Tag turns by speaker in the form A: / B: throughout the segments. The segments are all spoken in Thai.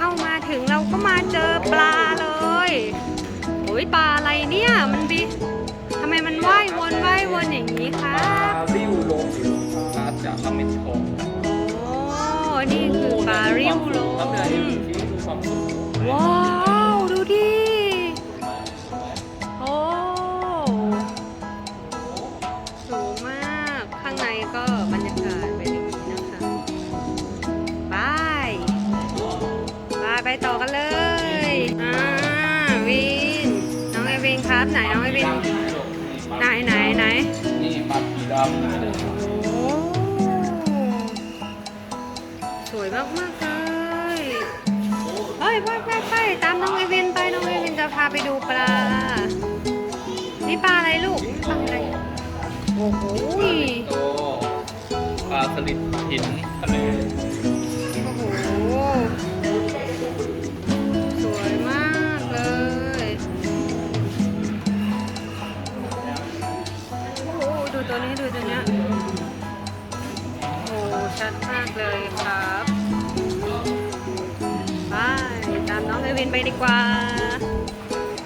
A: เข้ามาถึงเราก็มาเจอปลาเลยโอ้ยปลาอะไรเนี่ยมัน
B: ส
A: วยมากมากเลยเฮ้ยไปไปไปตามน้องเอวินไปน้องเอวินจะพาไปดูปลา นี่ปลาอะไรลูกปลาอะไร โอ้โห
B: ปลาสลิดหินทะเล
A: โอ้โห ตัวนี้ดูตัวเนี้ยโอ้โหชัดมากเลยครับไปตามน้องเอวินไปดีกว่า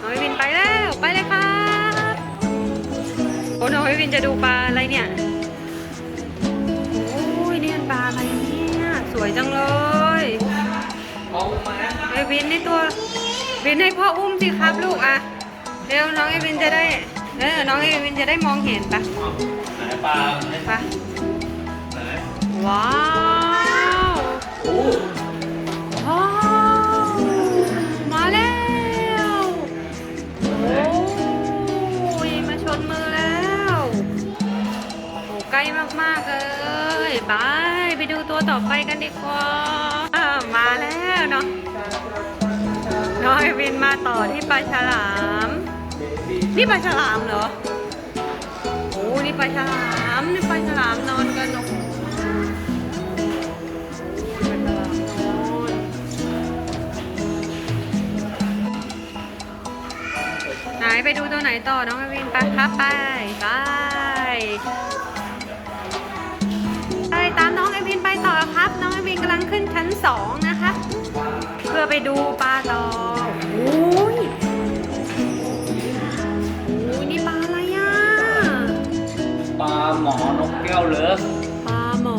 A: น้องเอวินไปแล้ว ไปเลยครับโอ้น้องเอวินจะดูปลาอะไรเนี่ยโอ้ยนี่มันปลาอะไรเนี่ยสวยจังเลย
B: เอามา
A: ไอวินนี่ตัววินให้พ่ออุ้มสิครับลูกอะเร็วน้องเอวินจะได้ เออ น้องเอวินจะได้มองเห็นปะ
B: ไหนปลาไหน
A: ปะ
B: ไหน
A: ว้าว
B: โอ้
A: ว้าวมาแล้วโอ้ยมาชนมือแล้วโอ้ใกล้มากๆเลยไปไปดูตัวต่อไปกันดีกว่าอ่ามาแล้วเนาะน้อยวินมาต่อที่ปลาฉลาม นี่ปลาฉลามเหรอ โอ้นี่ปลาฉลาม นี่ปลาฉลามนอนกันโอ้โหปลาฉลามนอนไหนไปดูตัวไหนต่อ น้องอวินไปครับไปไปไปตามน้องเอวินไปต่อครับ น้องเอวินกำลังขึ้นชั้นสองนะคะ เพื่อไปดูปลาตอโอ้
B: หมอนกแก้วเหรอ
A: ปลาหมอ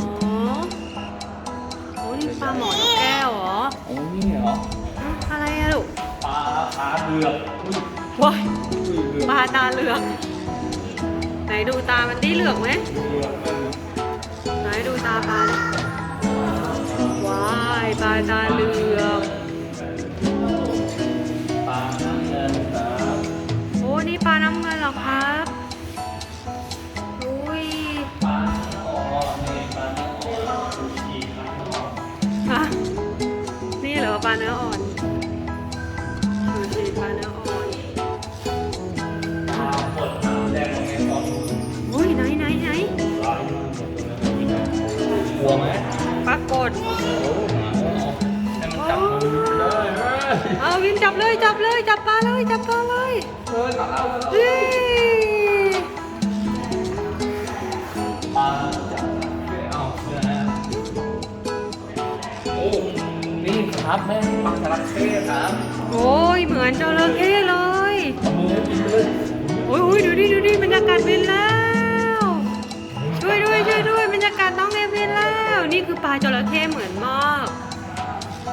A: โอ้ยนี่ปลาหมอนกแก้วเหรอ
B: โอ้นี่เหรอ
A: อะอะไรอะลูก
B: ปลาปลาเบือกอุ้ย
A: ว้าย
B: อุ้ยเบือก
A: ปลาตาเหลือก ไหนดูตามันดีเหลือกไหม
B: เบือกมัน
A: ไหนดูตาปลาดิว้ายปลาตาเหลือก
B: ปลาน้ำเงินครับ
A: โอ้นี่ปลาน้ำเงินเหรอครับ เหรอปลาเนื้ออ่อนดูสิปลาเนื้ออ่อน
B: ปลาปดน้ำแดงไงตอนนู้น
A: อุ้ยไหนไหนไหน
B: ปลาอยู่ตรงนั้นกลัวไหม
A: ปรากฏ
B: โอ้มาแล้วให้มันจับมือเลยเฮ้ย
A: เอาวินจับเลยจับเลยจับปลาเลยจับปลาเลย
B: เฮ้ย ครับแม่ปลาจระเข้ครับ
A: โอ้ยเหมือนจระเข้เลย
B: มือให้กินเลย
A: โอ้ยโอ้ยดูดิดูดิบรรยากาศเป็นแล้วช่วยด้วยช่วยด้วยบรรยากาศต้องเอเป็นแล้ว นี่คือปลาจระเข้เหมือนมาก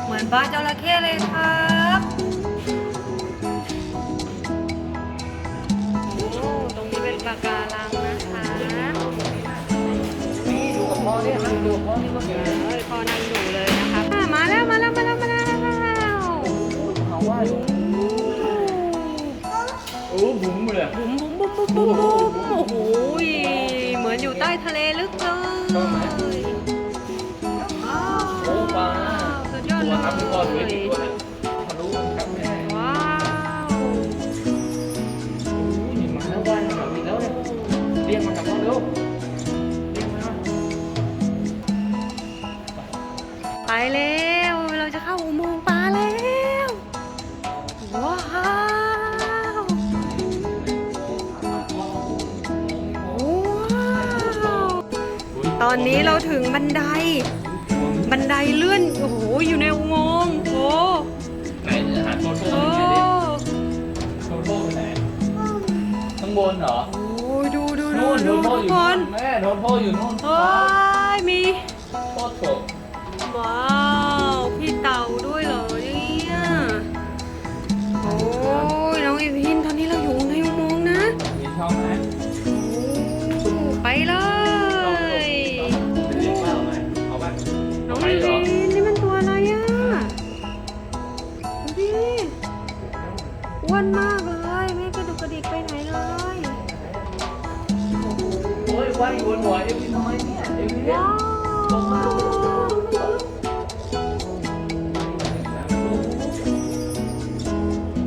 A: เหมือนปลาจระเข้เลยครับโอ้ตรงนี้เป็นปลาการังนะคะ
B: นี่ดูกับพ่อเนี่ยนั่งดูพ่อนี่ก็เห็น
A: เอ้ยพอนั่งดู มบุ๋มบุ๋มบุ๋มบุ๋มบุ๋มโอ้โหเหมือนอยู่ใต้ทะเลลึกเลยว้าว
B: โอ้ปลา
A: สุดยอด
B: ตัวครับพี่พ่อดู
A: เลี้ย
B: กี่ตัวนะมาดูครับแม่
A: ว้าว
B: โอ้ย อ
A: นนี้เราถึงบันได บันไดเลื่อน โอ้โห อยู่ในอุโมงค์โอ้
B: ไหนหาโทโท
A: โอ้
B: หน่อยดิโทโทอยู่ไหนข้างบนเหรอ
A: โอ้ยดูดูดู
B: นู่นโท
A: ดู
B: โท
A: ทุ
B: อกยู่
A: ค
B: นู่
A: น
B: นแม่โทโทอยู่นู่น
A: โอ้ยมี
B: โทโท
A: ว้า อ้วนมา
B: กเล
A: ย ไม่กระดุกกระดิกไปไหนเลย
B: โอ้ยว่ายบนหัวเอ็มวีทำไมเนี่ยเอ็มวี
A: ว้าว
B: ลงมาลงมาลงมา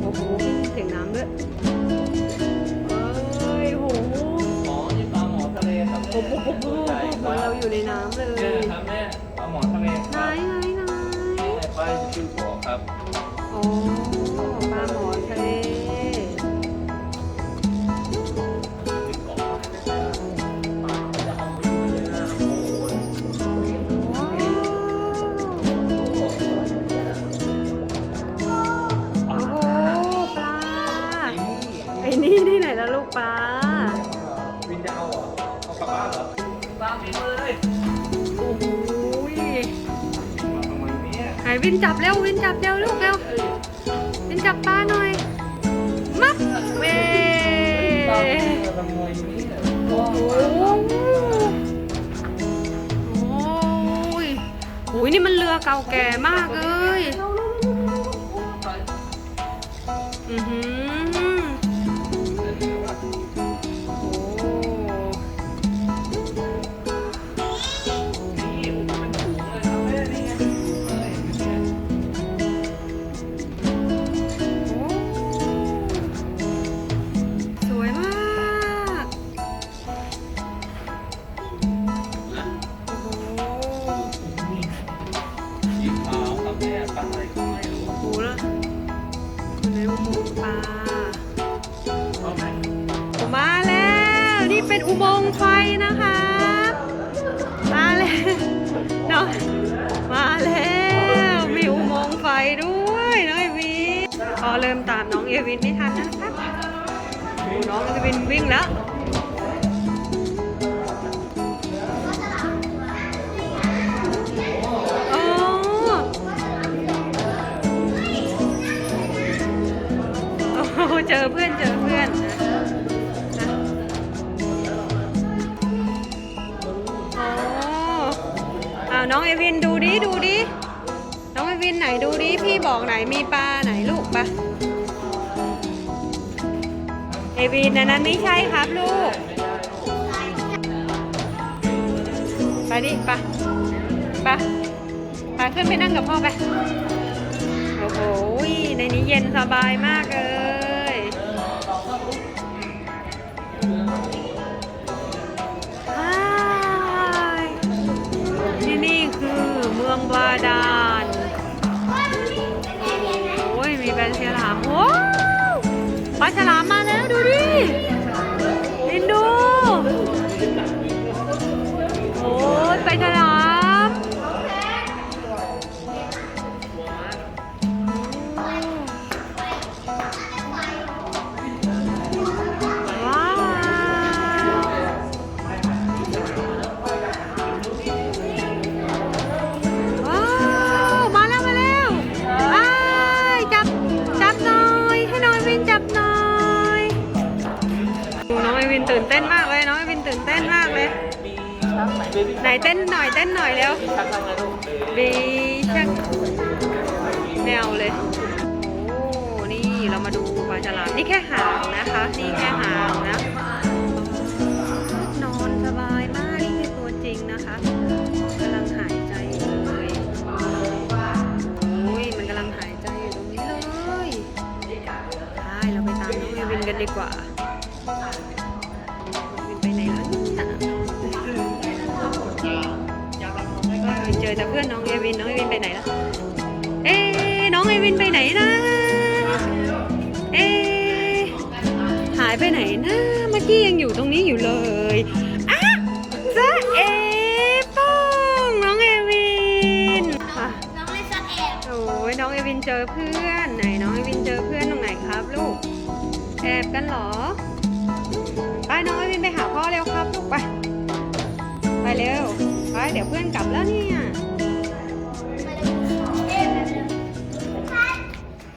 A: โอ้โหเสียงน้ำด้วยเอ้ยโห
B: หมอนี่ปลาหมอทะเลครับ
A: ปุ๊บปุ๊บปุ๊บปุ๊บปุ๊บเราอยู่ในน้ำเล
B: เนี่ยครับแม่ปลาหมอทะเลค
A: ไหน
B: รับ
A: ไหนไหน
B: ในป้ายชื่อหัวครับ
A: โอ้ วิ
B: นจับเร็
A: ววินจับเร็วลูกเร็ววินจับปลาหน่อยมับเว้โอ้โหโอ้ยโอ้ยนี่มันเรือเก่าแก่มากเลยอือหือ
B: สีขาวครับแม่ปลาอะไรก็ไม่รู้
A: โอ้โหแล้วนอุโมงค์ปลา
B: เอาไหม
A: มาแล้วนี่เป็นอุโมงค์ไฟนะคะมาแล้วน้องมาแล้วมีอุโมงค์ไฟด้วยน้องเอวินพอเริ่มตามน้องเอวินไม่ทันนะครับน้องเอวินวิ่งแล้ว เจอเพื่อนเจอเพื่อนนะอ๋ออ้าน้องเอวินดูดิดูดิ น้องเอวินไหนดูดิ พี่บอกไหนมีปลาไหนลูกปะเอวินอันนั้นไม่ใช่ครับลูก ไปดิไปไปไปขึ้นไปนั่งกับพ่อไป โอ้โห ในนี้เย็นสบายมากเลย มืองบาดาลโอ้ยมีแบนเชลามว้าวปลาฉลาม ตื่นเต้นมากเลยน้องวินตื่นเต้นมากเลย ไหนเต้นหน่อยเต้นหน่อยเร็วบีชักแนวเลยโอ้นี่เรามาดูปลาฉลามนี่แค่หางนะคะ นี่แค่หางนะ นอนสบายมาก นี่คือตัวจริงนะคะกำลังหายใจอยู่เลยโอ้ยมันกำลังหายใจอยู่ตรงนี้เลยใช่เราไปตามน้องวินกันดีกว่า พื่อนน้องเอวินน้องเอวินไปไหนล่ะ เอ๊น้องเอวินไปไหนนะเอ๊หายไปไหนนะเมื่อกี้ยังอยู่ตรงนี้อยู่เลยอะจ้าเอป้องน้องเอวินน้องเล่นอโอ้ยน้องเอวินเจอเพื่อนไหนน้องเอวินเจอเพื่อนตรงไหนครับลูกแอบกันเหรอไปน้องเอวินไปหาพ่อเร็วครับลูกไปไปเร็วไปเดี๋ยวเพื่อนกลับแล้วเนี่ย